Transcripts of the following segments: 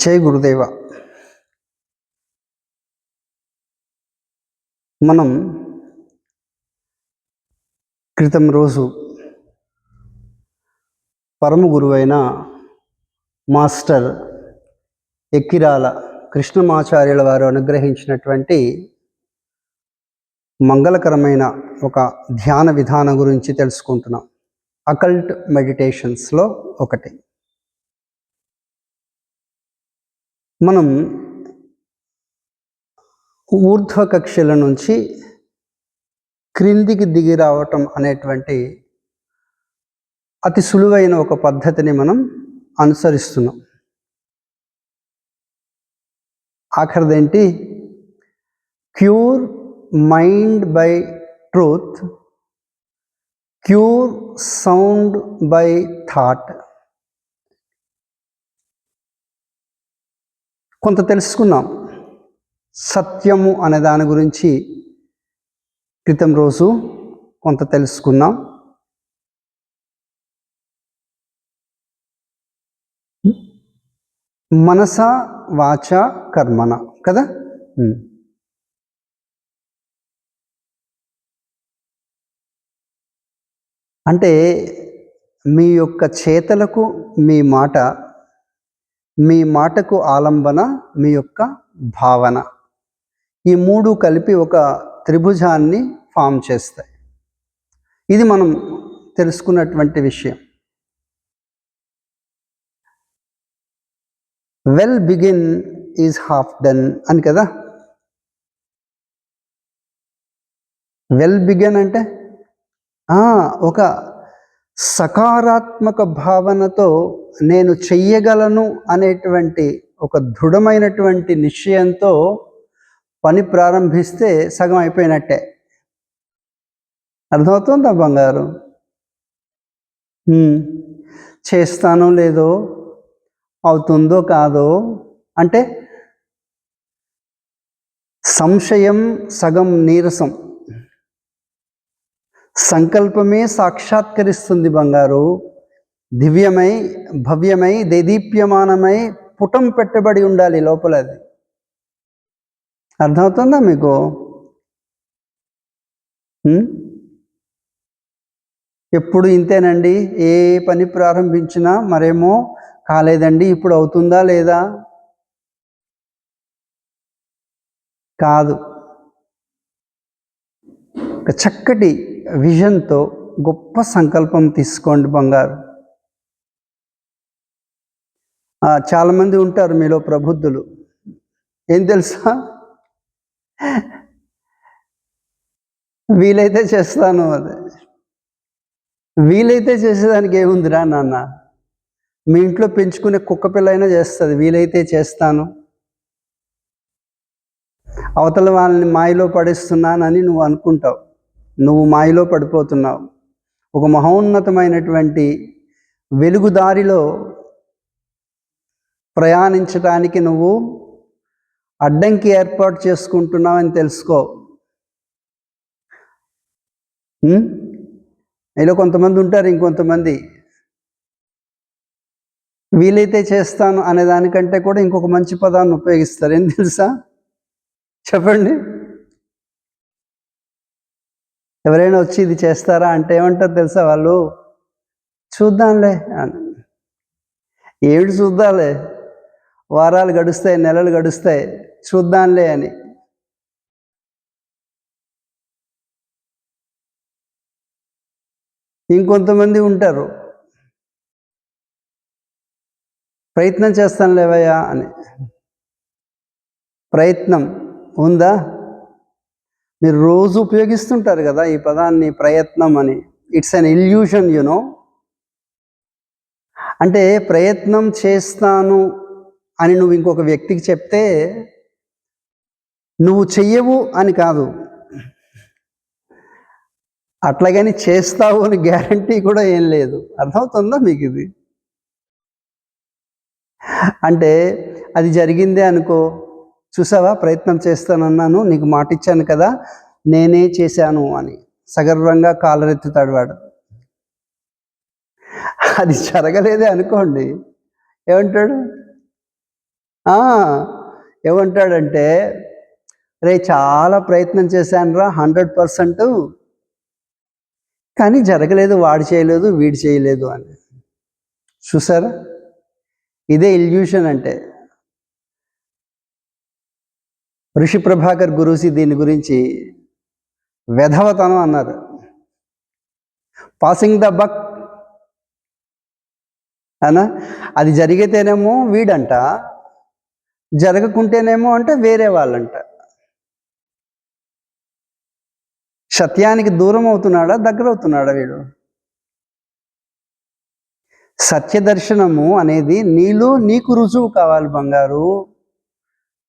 జై గురుదేవ. మనం క్రితం రోజు పరమ గురువైన మాస్టర్ ఎక్కిరాల కృష్ణమాచార్యుల వారు అనుగ్రహించినటువంటి మంగళకరమైన ఒక ధ్యాన విధానం గురించి తెలుసుకుంటున్నాం. అకల్ట్ మెడిటేషన్స్లో ఒకటి. మనం ఊర్ధ్వ కక్షల నుంచి క్రిందికి దిగి రావటం అనేటువంటి అతి సులువైన ఒక పద్ధతిని మనం అనుసరిస్తున్నాం. ఆఖరిదేంటి? Cure mind by truth cure sound by thought. కొంత తెలుసుకున్నాం. సత్యము అనే దాని గురించి క్రితం రోజు కొంత తెలుసుకున్నాం. మనస వాచ కర్మణ కదా? అంటే మీ యొక్క చేతలకు మీ మాట మీ మాటకు ఆలంబన మీ యొక్క భావన. ఈ మూడు కలిపి ఒక త్రిభుజాన్ని ఫామ్ చేస్తాయి. ఇది మనం తెలుసుకున్నటువంటి విషయం. Well begin is half done అని కదా? వెల్ బిగిన్ అంటే ఒక సకారాత్మక భావనతో నేను చెయ్యగలను అనేటువంటి ఒక దృఢమైనటువంటి నిశ్చయంతో పని ప్రారంభిస్తే సగం అయిపోయినట్టే. అర్థమవుతుందా బంగారు? చేస్తానో లేదో అవుతుందో కాదో అంటే సంశయం సగం నీరసం. సంకల్పమే సాక్షాత్కరిస్తుంది బంగారు. దివ్యమై భవ్యమై దేదీప్యమానమై పుటం పెట్టబడి ఉండాలి లోపల అది. అర్థమవుతుందా మీకు? ఎప్పుడు ఇంతేనండి? ఏ పని ప్రారంభించినా మరేమో కాలేదండి. ఇప్పుడు అవుతుందా లేదా? కాదు. ఒక చక్కటి విజన్తో గొప్ప సంకల్పం తీసుకోండి బంగారు. చాలామంది ఉంటారు మీలో ప్రబుద్ధులు. ఏం తెలుసా? వీలైతే చేస్తాను అది. వీలైతే చేసేదానికి ఏముందిరా నాన్న? మీ ఇంట్లో పెంచుకునే కుక్క పిల్ల అయినా చేస్తుంది. వీలైతే చేస్తాను. అవతల వాళ్ళని మాయలో పడేస్తున్నానని నువ్వు అనుకుంటావు. నువ్వు మాయలో పడిపోతున్నావు. ఒక మహోన్నతమైనటువంటి వెలుగుదారిలో ప్రయాణించడానికి నువ్వు అడ్డంకి ఏర్పాటు చేసుకుంటున్నావని తెలుసుకో. ఇలా కొంతమంది ఉంటారు ఇంకొంతమంది. వీలైతే చేస్తాను అనే దానికంటే కూడా ఇంకొక మంచి పదాన్ని ఉపయోగిస్తారు ఏం తెలుసా? చెప్పండి. ఎవరైనా వచ్చి ఇది చేస్తారా అంటే ఏమంటారు తెలుసా వాళ్ళు? చూద్దాంలే ఏడు ఏమిటి చూద్దాంలే. వారాలు గడుస్తాయి నెలలు గడుస్తాయి. చూద్దాంలే అని. ఇంకొంతమంది ఉంటారు. ప్రయత్నం చేస్తాను లేవయ్యా అని. ప్రయత్నం ఉందా? మీరు రోజు ఉపయోగిస్తుంటారు కదా ఈ పదాన్ని ప్రయత్నం అని. ఇట్స్ అన్ ఇల్యూషన్ యునో అంటే ప్రయత్నం చేస్తాను అని నువ్వు ఇంకొక వ్యక్తికి చెప్తే నువ్వు చెయ్యవు అని కాదు. అట్లాగని చేస్తావు అని గ్యారంటీ కూడా ఏం లేదు. అర్థమవుతుందా మీకు ఇది? అంటే అది జరిగిందే అనుకో చూసావా? ప్రయత్నం చేస్తానన్నాను నీకు మాట ఇచ్చాను కదా నేనే చేశాను అని. సగర్వంగా కాలరెత్తుతాడు వాడు. అది జరగలేదే అనుకోండి. ఏమంటాడు? ఏమంటాడంటే రే చాలా ప్రయత్నం చేశానురా హండ్రెడ్ పర్సెంట్. కానీ జరగలేదు వాడు చేయలేదు వీడు చేయలేదు అని. చూసారా? ఇదే ఇల్యూషన్ అంటే. ఋషి ప్రభాకర్ గురూజీ దీని గురించి వెధవతనం అన్నారు. పాసింగ్ ద బక్ అనా? అది జరిగితేనేమో వీడంట జరగకుంటేనేమో అంటే వేరే వాళ్ళంట. సత్యానికి దూరం అవుతున్నాడా దగ్గర అవుతున్నాడా వీడు? సత్య దర్శనము అనేది నీలో నీకు రుజువు కావాలి బంగారు.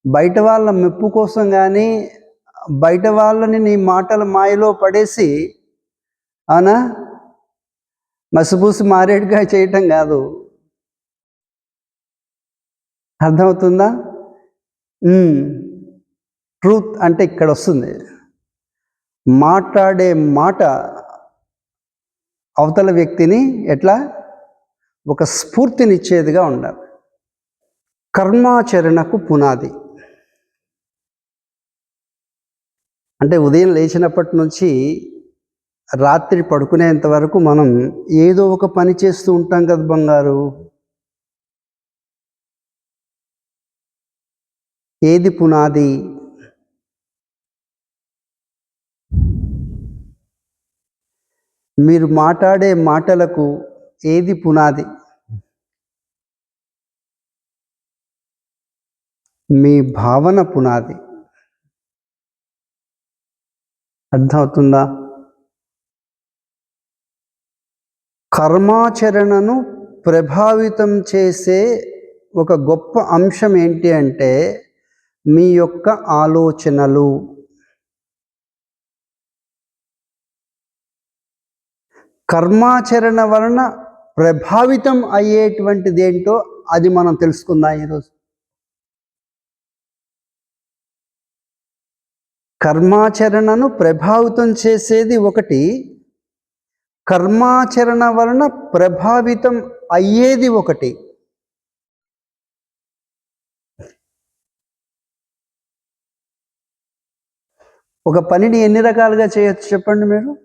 బయట వాళ్ళ మెప్పు కోసం కానీ బయట వాళ్ళని నీ మాటల మాయలో పడేసి అవునా? మసిపూసి మారేడుగా చేయటం కాదు. అర్థమవుతుందా? ట్రూత్ అంటే ఇక్కడ వస్తుంది. మాట్లాడే మాట అవతల వ్యక్తిని ఎట్లా? ఒక స్ఫూర్తినిచ్చేదిగా ఉండాలి. కర్మాచరణకు పునాది. అంటే ఉదయం లేచినప్పటి నుంచి రాత్రి పడుకునేంత వరకు మనం ఏదో ఒక పని చేస్తూ ఉంటాం కదా బంగారు. ఏది పునాది? మీరు మాట్లాడే మాటలకు ఏది పునాది? మీ భావన పునాది. అర్థమవుతుందా? కర్మాచరణను ప్రభావితం చేసే ఒక గొప్ప అంశం ఏంటి అంటే మీ యొక్క ఆలోచనలు. కర్మాచరణ వలన ప్రభావితం అయ్యేటువంటిది ఏంటో అది మనం తెలుసుకుందాం ఈరోజు. కర్మాచరణను ప్రభావితం చేసేది ఒకటి కర్మాచరణ వలన ప్రభావితం అయ్యేది ఒకటి. ఒక పనిని ఎన్ని రకాలుగా చేయొచ్చు చెప్పండి మీరు?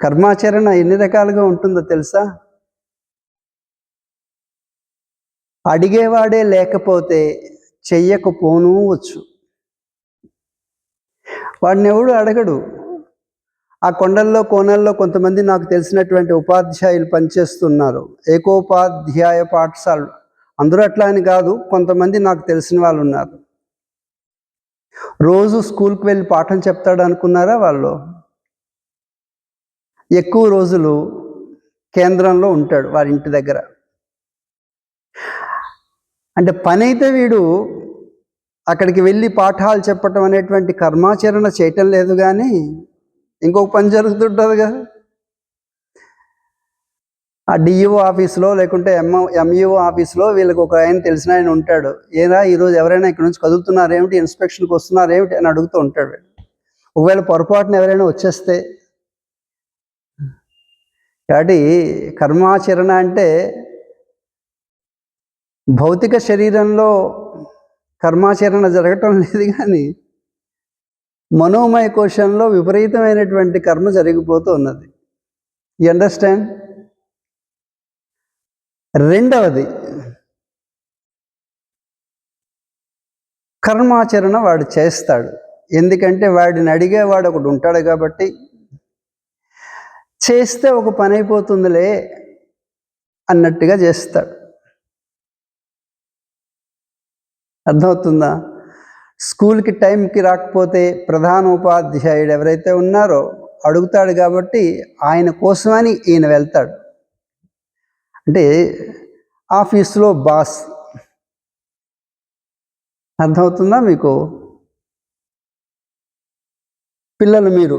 కర్మాచరణ ఎన్ని రకాలుగా ఉంటుందో తెలుసా? అడిగేవాడే లేకపోతే చెయ్యకపోను వచ్చు. వాడిని ఎవడు అడగడు. ఆ కొండల్లో కోనల్లో కొంతమంది నాకు తెలిసినటువంటి ఉపాధ్యాయులు పనిచేస్తున్నారు. ఏకోపాధ్యాయ పాఠశాలలు అందరూ అట్లా అని కాదు కొంతమంది నాకు తెలిసిన వాళ్ళు ఉన్నారు. రోజు స్కూల్కి వెళ్ళి పాఠం చెప్తాడు అనుకున్నారా వాళ్ళు? ఎక్కువ రోజులు కేంద్రంలో ఉంటాడు వారి ఇంటి దగ్గర. అంటే పని అయితే వీడు అక్కడికి వెళ్ళి పాఠాలు చెప్పటం అనేటువంటి కర్మాచరణ చేయటం లేదు కానీ ఇంకొక పని జరుగుతుంటుంది కదా. ఆ డిఈఓ ఆఫీస్లో లేకుంటే ఎంఓ ఎంఈఓ ఆఫీస్లో వీళ్ళకి ఒక ఆయన తెలిసిన ఆయన ఉంటాడు. ఏరా ఈరోజు ఎవరైనా ఇక్కడ నుంచి కదులుతున్నారేమిటి ఇన్స్పెక్షన్కి వస్తున్నారేమిటి అని అడుగుతూ ఉంటాడు ఒకవేళ పొరపాటున ఎవరైనా వచ్చేస్తే. కాబట్టి కర్మాచరణ అంటే భౌతిక శరీరంలో కర్మాచరణ జరగటం లేదు కానీ మనోమయ కోశంలో విపరీతమైనటువంటి కర్మ జరిగిపోతూ ఉన్నది. యు అండర్స్టాండ్ రెండవది కర్మాచరణ వాడు చేస్తాడు. ఎందుకంటే వాడిని అడిగేవాడు ఒకడు ఉంటాడు కాబట్టి. చేస్తే ఒక పని అయిపోతుందిలే అన్నట్టుగా చేస్తాడు. అర్థమవుతుందా? స్కూల్కి టైంకి రాకపోతే ప్రధాన ఉపాధ్యాయుడు ఎవరైతే ఉన్నారో అడుగుతాడు కాబట్టి ఆయన కోసమని ఈయన వెళ్తాడు. అంటే ఆఫీస్లో బాస్. అర్థమవుతుందా మీకు? పిల్లలు మీరు.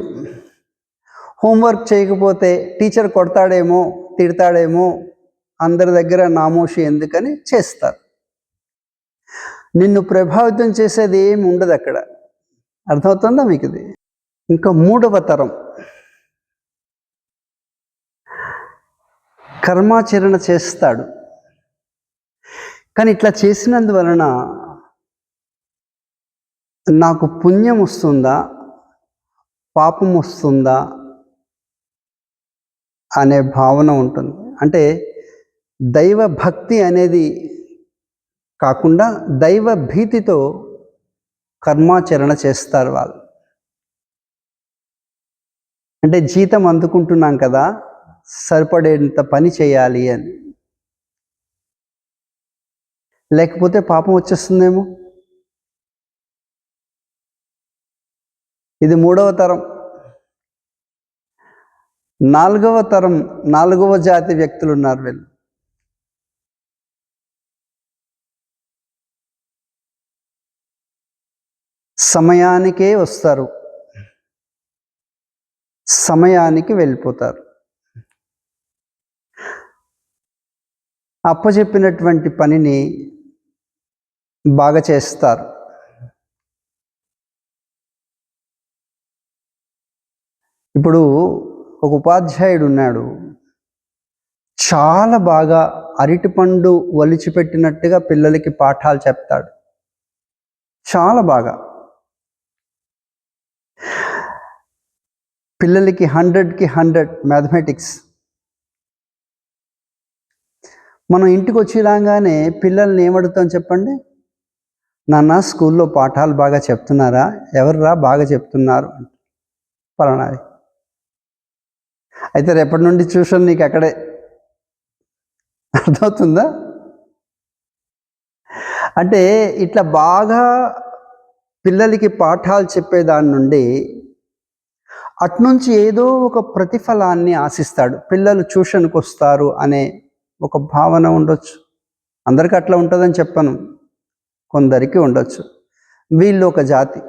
హోంవర్క్ చేయకపోతే టీచర్ కొడతాడేమో తిడతాడేమో అందరి దగ్గర నామోషి ఎందుకని చేస్తారు. నిన్ను ప్రభావితం చేసేది ఏమి ఉండదు అక్కడ. అర్థమవుతుందా మీకు ఇది ఇంకా మూడవ తరం. కర్మాచరణ చేస్తాడు. కానీ ఇట్లా చేసినందువలన నాకు పుణ్యం వస్తుందా? పాపం వస్తుందా? అనే భావన ఉంటుంది. అంటే దైవ భక్తి అనేది కాకుండా దైవ భీతితో కర్మాచరణ చేస్తారు వాళ్ళు. అంటే జీతం అందుకుంటున్నాం కదా సరిపడేంత పని చేయాలి అని. లేకపోతే పాపం వచ్చేస్తుందేమో? ఇది మూడవ తరం. నాలుగవ తరం నాలుగవ జాతి వ్యక్తులు ఉన్నారు వీళ్ళు. సమయానికే వస్తారు. సమయానికి వెళ్ళిపోతారు. అప్పచెప్పినటువంటి పనిని బాగా చేస్తారు. ఇప్పుడు ఒక ఉపాధ్యాయుడు ఉన్నాడు. చాలా బాగా అరటిపండు ఒలిచిపెట్టినట్టుగా పిల్లలకి పాఠాలు చెప్తాడు. చాలా బాగా. పిల్లలకి హండ్రెడ్కి హండ్రెడ్ మ్యాథమెటిక్స్. మనం ఇంటికి వచ్చి రాగానే పిల్లల్ని ఏమడుగుతాం చెప్పండి? నాన్న స్కూల్లో పాఠాలు బాగా చెప్తున్నారా? ఎవర్రా బాగా చెప్తున్నారు? పలానాది. అయితే రేపటి నుండి ట్యూషన్ నీకు అక్కడే అర్థమవుతుందా? అంటే ఇట్లా బాగా పిల్లలకి పాఠాలు చెప్పేదాని నుండి అట్నుంచి ఏదో ఒక ప్రతిఫలాన్ని ఆశిస్తాడు. పిల్లలు ట్యూషన్కి వస్తారు అనే ఒక భావన ఉండొచ్చు. అందరికీ అట్లా ఉంటుందని చెప్పను. కొందరికి ఉండొచ్చు. వీళ్ళు ఒక జాతి.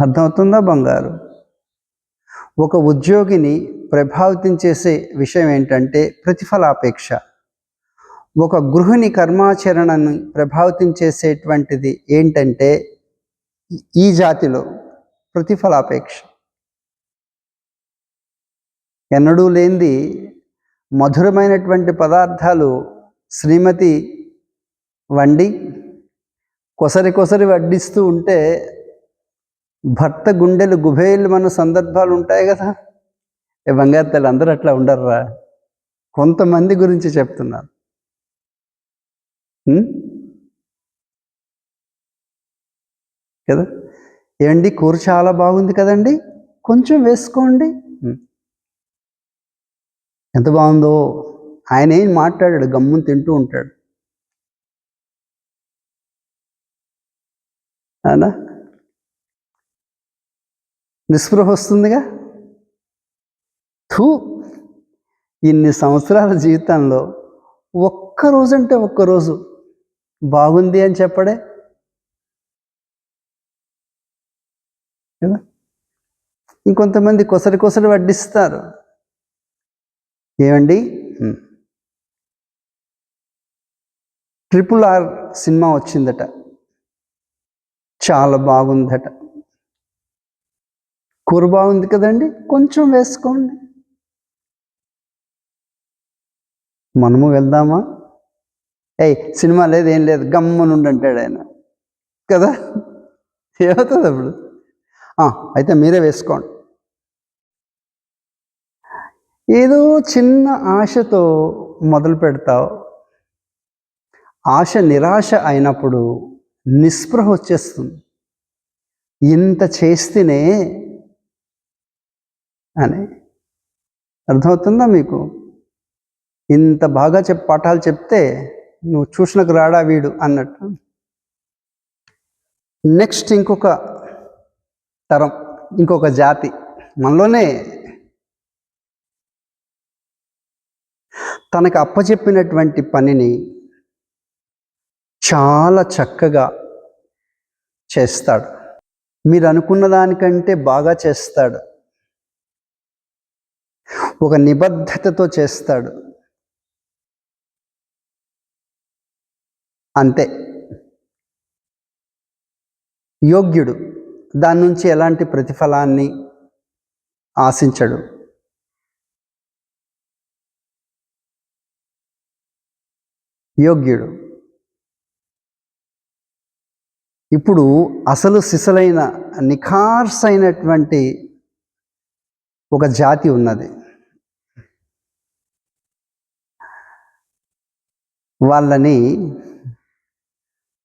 అర్థమవుతుందా బంగారు? ఒక ఉద్యోగిని ప్రభావితం చేసే విషయం ఏంటంటే ప్రతిఫలాపేక్ష. ఒక గృహిణి కర్మాచరణను ప్రభావితం చేసేటువంటిది ఏంటంటే ఈ జాతిలో ప్రతిఫలాపేక్ష. ఎన్నడూ లేనిది మధురమైనటువంటి పదార్థాలు శ్రీమతి వండి కొసరి కొసరి వడ్డిస్తూ ఉంటే భర్త గుండెలు గుబేలు మన సందర్భాలు ఉంటాయి కదా. ఏ బంగారు తల్లి అందరూ అట్లా ఉండర్రా? కొంతమంది గురించి చెప్తున్నారు. కదా? ఏమండి? కూర చాలా బాగుంది కదండి? కొంచెం వేసుకోండి. ఎంత బాగుందో? ఆయన ఏం మాట్లాడాడు? గమ్మును తింటూ ఉంటాడు. అవునా నిస్పృహ వస్తుందిగా? థూ! ఇన్ని సంవత్సరాల జీవితంలో ఒక్క రోజు అంటే ఒక్క రోజు బాగుంది అని చెప్పడే? కదా? ఇంకొంతమంది కొసరి కొసరి వడ్డిస్తారు. ఏమండి? ట్రిపుల్ ఆర్ సినిమా వచ్చిందట. చాలా బాగుందట. కూర బాగుంది కదండి? కొంచెం వేసుకోండి. మనము వెళ్దామా? ఏయ్ సినిమా లేదు ఏం లేదు గమ్మునుండి అంటాడు ఆయన. కదా? ఏమవుతుంది అప్పుడు? అయితే మీరే వేసుకోండి. ఏదో చిన్న ఆశతో మొదలు పెడతావు. ఆశ నిరాశ అయినప్పుడు నిస్పృహ వచ్చేస్తుంది. ఇంత చేస్తేనే అని. అర్థమవుతుందా మీకు? ఇంత బాగా చెప్ పాఠాలు చెప్తే నువ్వు ట్యూషన్కి రాడా వీడు అన్నట్టు. నెక్స్ట్ ఇంకొక తరం ఇంకొక జాతి మనలోనే తనకు అప్పచెప్పినటువంటి పనిని చాలా చక్కగా చేస్తాడు. మీరు అనుకున్న దానికంటే బాగా చేస్తాడు. ఒక నిబద్ధతతో చేస్తాడు. అంతే. యోగ్యుడు దాని నుంచి ఎలాంటి ప్రతిఫలాన్ని ఆశించడు. యోగ్యుడు. ఇప్పుడు అసలు సిసలైన నిఖార్స్ అయినటువంటి ఒక జాతి ఉన్నది. వాళ్ళని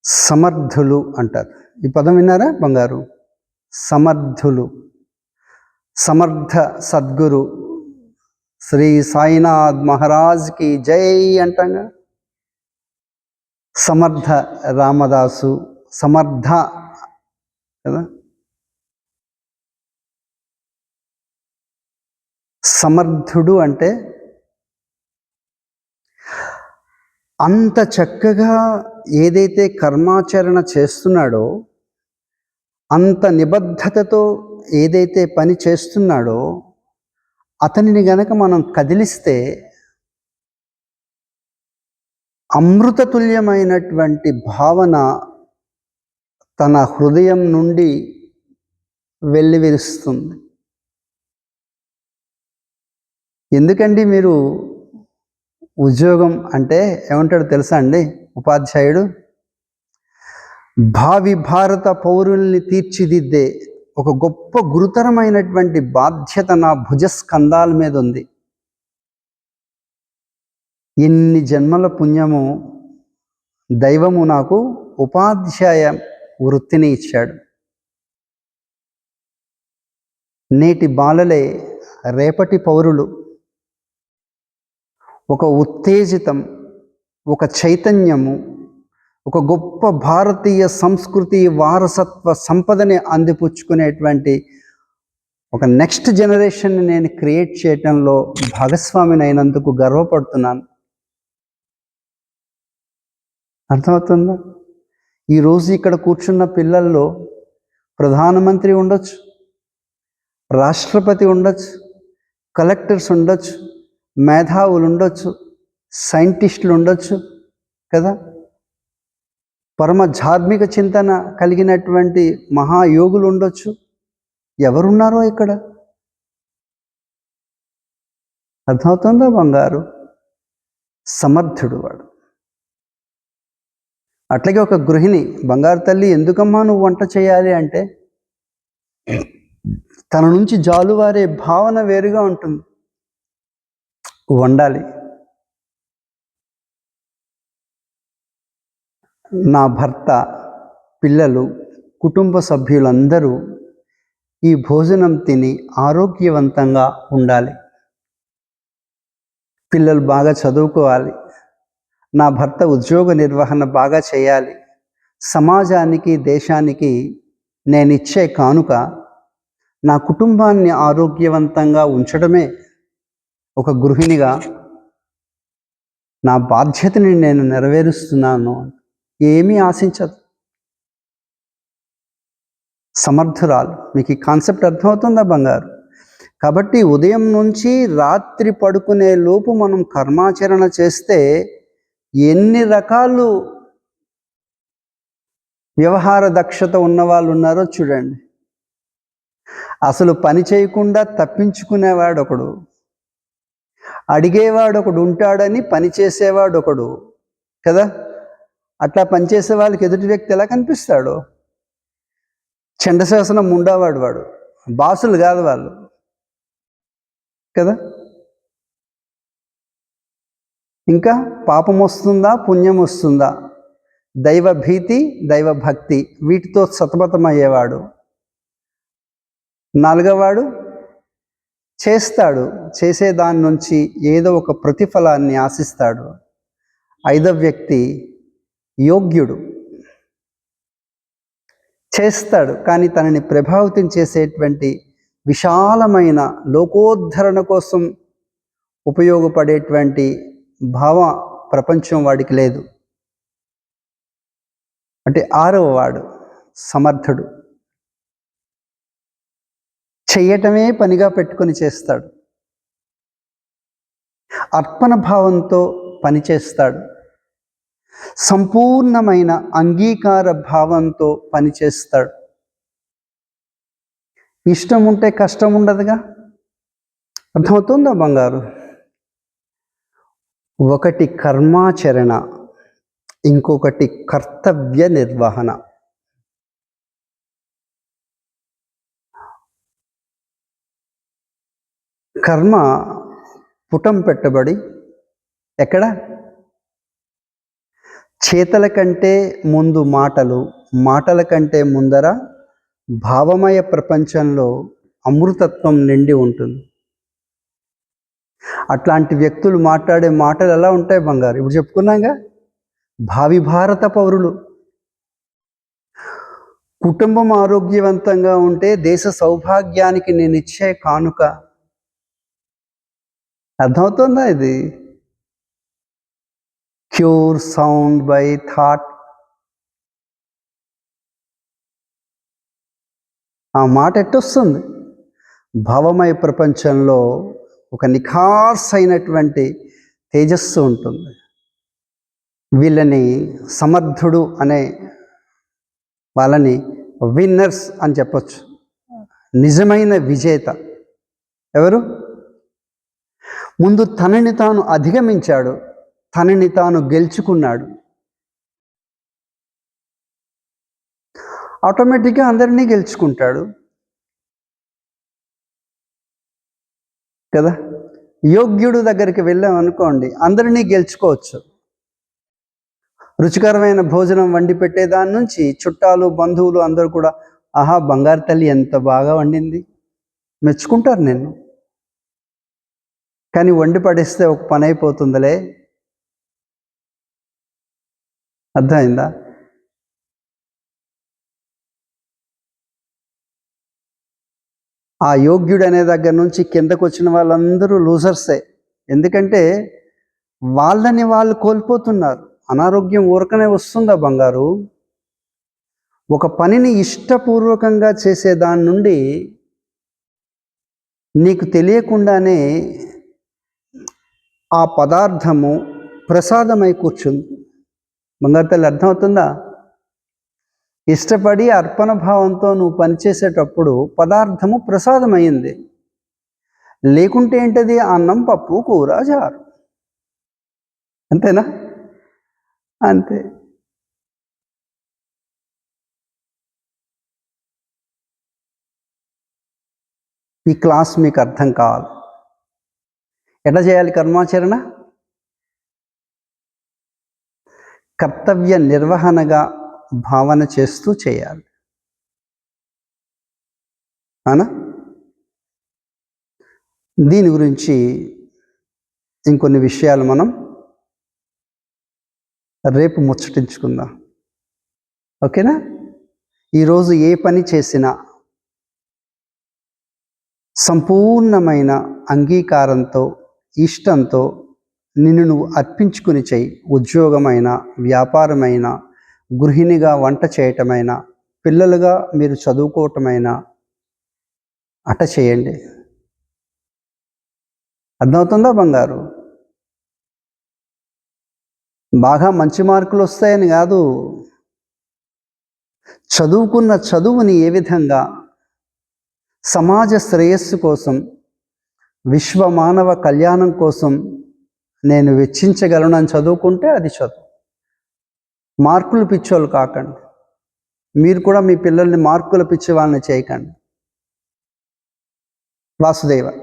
సమర్థులు అంటారు. ఈ పదం విన్నారా బంగారు? సమర్థులు. సమర్థ సద్గురు. శ్రీ సాయినాథ్ మహారాజ్కి జై అంటాగా సమర్థ రామదాసు. సమర్థ కదా. సమర్థుడు అంటే అంత చక్కగా ఏదైతే కర్మాచరణ చేస్తున్నాడో అంత నిబద్ధతతో ఏదైతే పని చేస్తున్నాడో అతనిని గనక మనం కదిలిస్తే అమృతతుల్యమైనటువంటి భావన తన హృదయం నుండి వెల్లివిరుస్తుంది. ఎందుకండి మీరు ఉద్యోగం అంటే ఏమంటాడు తెలుసా అండి? ఉపాధ్యాయుడు భావి భారత పౌరుల్ని తీర్చిదిద్దే ఒక గొప్ప గురుతరమైనటువంటి బాధ్యత నా భుజస్కంధాల మీద ఉంది. ఇన్ని జన్మల పుణ్యము దైవము నాకు ఉపాధ్యాయ వృత్తిని ఇచ్చాడు. నేటి బాలలే రేపటి పౌరులు ఒక ఉత్తేజితం ఒక చైతన్యము ఒక గొప్ప భారతీయ సంస్కృతి వారసత్వ సంపదని అందిపుచ్చుకునేటువంటి ఒక నెక్స్ట్ జనరేషన్ని నేను క్రియేట్ చేయటంలో భాగస్వామిని అయినందుకు గర్వపడుతున్నాను. అర్థమవుతుందా? ఈరోజు ఇక్కడ కూర్చున్న పిల్లల్లో ప్రధానమంత్రి ఉండొచ్చు రాష్ట్రపతి ఉండొచ్చు కలెక్టర్స్ ఉండొచ్చు మేధావులు ఉండొచ్చు సైంటిస్టులు ఉండొచ్చు కదా? పరమ ధార్మిక చింతన కలిగినటువంటి మహాయోగులు ఉండొచ్చు. ఎవరున్నారో ఇక్కడ? అర్థమవుతుందా బంగారు? సమర్థుడు వాడు. అట్లాగే ఒక గృహిణి బంగారు తల్లి ఎందుకమ్మా నువ్వు వంట చేయాలి అంటే తన నుంచి జాలువారే భావన వేరుగా ఉంటుంది. వండాలి. నా భర్త పిల్లలు కుటుంబ సభ్యులందరూ ఈ భోజనం తిని ఆరోగ్యవంతంగా ఉండాలి. పిల్లలు బాగా చదువుకోవాలి. నా భర్త ఉద్యోగ నిర్వహణ బాగా చేయాలి. సమాజానికి దేశానికి నేను ఇచ్చే కానుక నా కుటుంబాన్ని ఆరోగ్యవంతంగా ఉంచడమే ఒక గృహిణిగా నా బాధ్యతని నేను నెరవేరుస్తున్నాను ఏమీ ఆశించదు. సమర్థురాలు మీకు ఈ కాన్సెప్ట్ అర్థమవుతుందా బంగారు? కాబట్టి ఉదయం నుంచి రాత్రి పడుకునే లోపు మనం కర్మాచరణ చేస్తే ఎన్ని రకాలు వ్యవహార దక్షత ఉన్న వాళ్ళు ఉన్నారో చూడండి. అసలు పని చేయకుండా తప్పించుకునేవాడు ఒకడు అడిగేవాడు ఒకడు ఉంటాడని పని చేసేవాడు ఒకడు కదా? అట్లా పనిచేసే వాళ్ళకి ఎదుటి వ్యక్తి ఎలా కనిపిస్తాడు? చండశాసనం ఉండేవాడు వాడు బాసులు కాదు వాళ్ళు కదా? ఇంకా పాపం వస్తుందా పుణ్యం వస్తుందా? దైవ భీతి దైవ భక్తి వీటితో సతమతమయ్యేవాడు. నాలుగవాడు చేస్తాడు చేసే దాని నుంచి ఏదో ఒక ప్రతిఫలాన్ని ఆశిస్తాడు. ఐదవ వ్యక్తి యోగ్యుడు. చేస్తాడు కానీ తనని ప్రభావితం చేసేటువంటి విశాలమైన లోకోద్ధరణ కోసం ఉపయోగపడేటువంటి భావ ప్రపంచం వాడికి లేదు. అంటే ఆరవ వాడు సమర్థుడు. చెయ్యటమే పనిగా పెట్టుకొని చేస్తాడు. అర్పణ భావంతో పనిచేస్తాడు సంపూర్ణమైన అంగీకార భావంతో పనిచేస్తాడు ఇష్టం ఉంటే కష్టం ఉండదుగా? అర్థమవుతుందా బంగారు? ఒకటి కర్మాచరణ ఇంకొకటి కర్తవ్య నిర్వహణ. కర్మ పుటం పెట్టబడి ఎక్కడ? చేతల కంటే ముందు మాటలు మాటల కంటే ముందర భావమయ ప్రపంచంలో అమృతత్వం నిండి ఉంటుంది. అట్లాంటి వ్యక్తులు మాట్లాడే మాటలు ఎలా ఉంటాయి బంగారు? ఇప్పుడు చెప్పుకున్నాగా? భావి భారత పౌరులు. కుటుంబం ఆరోగ్యవంతంగా ఉంటే దేశ సౌభాగ్యానికి నేను ఇచ్చే కానుక అర్థమవుతుందా ఇది? క్యూర్ సౌండ్ బై థాట్ ఆ మాట ఎట్టొస్తుంది? భావమయ ప్రపంచంలో ఒక నిఖార్సైనటువంటి అయినటువంటి తేజస్సు ఉంటుంది. వీళ్ళని సమర్థుడు అనే వాళ్ళని విన్నర్స్ అని చెప్పచ్చు. నిజమైన విజేత. ఎవరు? ముందు తనని తాను అధిగమించాడు తనని తాను గెలుచుకున్నాడు. ఆటోమేటిక్గా అందరినీ గెలుచుకుంటాడు. కదా? యోగ్యుడు దగ్గరికి వెళ్ళాం అనుకోండి అందరినీ గెలుచుకోవచ్చు. రుచికరమైన భోజనం వండి పెట్టే దాని నుంచి చుట్టాలు బంధువులు అందరూ కూడా ఆహా బంగారు తల్లి ఎంత బాగా వండింది. మెచ్చుకుంటారు నేను కానీ వండి పడేస్తే ఒక పని అయిపోతుందిలే. అర్థమైందా? ఆ యోగ్యుడు అనే దగ్గర నుంచి కిందకు వచ్చిన వాళ్ళందరూ లూజర్సే. ఎందుకంటే వాళ్ళని వాళ్ళు కోల్పోతున్నారు. అనారోగ్యం ఊరకనే వస్తుందా బంగారు? ఒక పనిని ఇష్టపూర్వకంగా చేసే దాని నుండి నీకు తెలియకుండానే ఆ పదార్థము ప్రసాదమై కూర్చుంది. బంగారు తల్లి అర్థమవుతుందా? ఇష్టపడి అర్పణ భావంతో నువ్వు పనిచేసేటప్పుడు పదార్థము ప్రసాదమైంది లేకుంటే ఏంటది? అన్నం పప్పు కూర చారు. అంతేనా? అంతే. ఈ క్లాస్ మీకు అర్థం కావాలి. ఎట్లా చేయాలి కర్మాచరణ? కర్తవ్య నిర్వహణగా భావన చేస్తూ చేయాలి. అవునా? దీని గురించి ఇంకొన్ని విషయాలు మనం రేపు ముచ్చటించుకుందాం. ఓకేనా? ఈరోజు ఏ పని చేసినా సంపూర్ణమైన అంగీకారంతో ఇష్టంతో నిన్ను నువ్వు అర్పించుకుని చెయ్యి ఉద్యోగమైన వ్యాపారమైన గృహిణిగా వంట చేయటమైన పిల్లలుగా మీరు చదువుకోవటమైనా అట చేయండి. అర్థమవుతుందా బంగారు? బాగా మంచి మార్కులు వస్తాయని కాదు. చదువుకున్న చదువుని ఏ విధంగా సమాజ శ్రేయస్సు కోసం విశ్వ మానవ కళ్యాణం కోసం నేను వెచ్చించగలను చదువుకుంటే అది చదువు. మార్కులు పిచ్చోళ్ళు కాకండి. మీరు కూడా మీ పిల్లల్ని మార్కులు పిచ్చి వాళ్ళని చేయకండి. వాసుదేవ.